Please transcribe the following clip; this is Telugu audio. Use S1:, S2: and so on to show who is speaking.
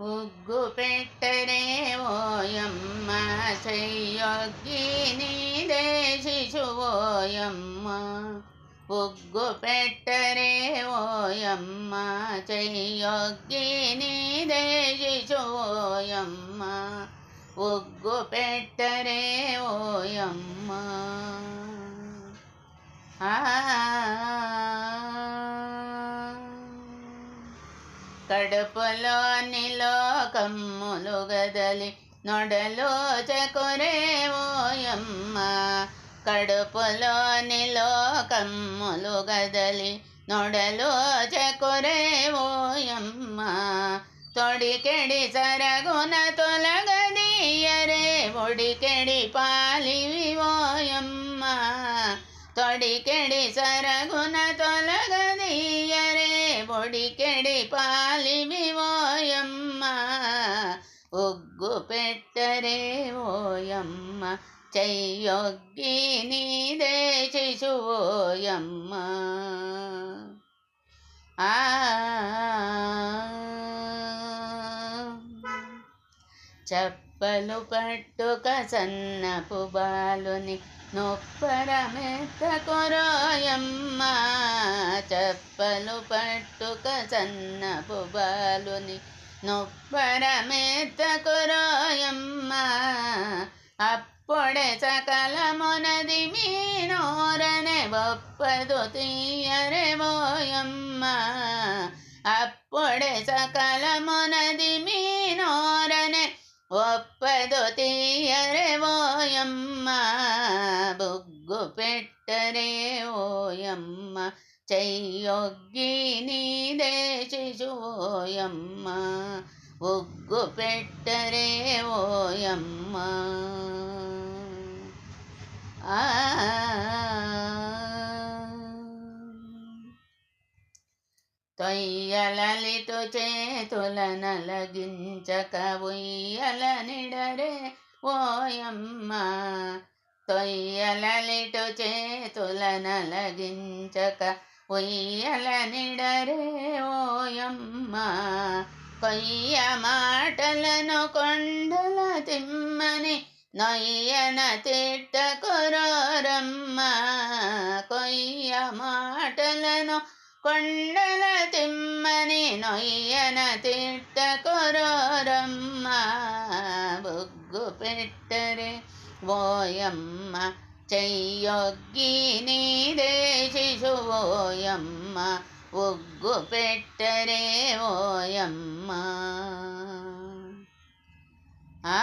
S1: ఉగ్గు పెట్టరే ఓయమ్మ చెయ్యొగ్గి నీదే శిశువోయమ్మ ఉగ్గు పెట్టరే ఓయమ్మ చెయ్యొగ్గి నీదే శిశువోయమ్మ ఉగ్గు పెట్టరే ఓయమ్మ. ఆ కడుపులో నిలోకమ్ములు గదలి నొడలో చకురే కడుపులో నిలోకమ్ములు గదలి నొడలో చకురేమోయమ్మ తొడికెడి సరగున తొలగదీయరే ఒడికెడి పాలివియమ్మ తొడికెడి సరగున తొలగదీయరే ఒడికెడి పాలివి ఓయమ్మ ఒగ్గు పెట్టరే ఓయమ్మ చెయ్యొగ్గి నీదే శిశువోయమ్మ చెప్పలు పట్టుక సన్నపు బాలుని నొప్పరమెత్త కొరోయమ్మ. చెప్పలు పట్టుక సన్నపు బాలుని నొప్పరమెత్త కొరోయమ్మ. అప్పుడే సకలమునది మీనోరనే ఒప్పదు తీయరే ఓయమ్మ. అప్పుడే సకలమునది నోర ఒప్పదు తీయరే ఓయమ్మ బొగ్గు పెట్టరే ఓయమ్మ చెయ్యొగ్గి నీదే శిశువోయమ్మ ఒగ్గు పెట్టరే ఓయమ్మ. తొయ్యలలిటు చేతుల నలగించక ఉయ్యల నిడరే ఓయమ్మ. తొయ్యలలిటు చేతుల నలగించక ఉయ్యల నిడరే ఓయమ్మ. కొయ్య మాటలను కొండల తిమ్మని నొయ్యన తిట్ట కొరోరమ్మ కొయ్య మాటలను కొండల తిమ్మని నొయ్యన తిట్ట కొరమ్మ బొగ్గు పెట్టరే ఓయమ్మ చెయ్యొగ్గి నీదే శిశువోయమ్మ ఒగ్గు పెట్టరే ఓయమ్మ ఆ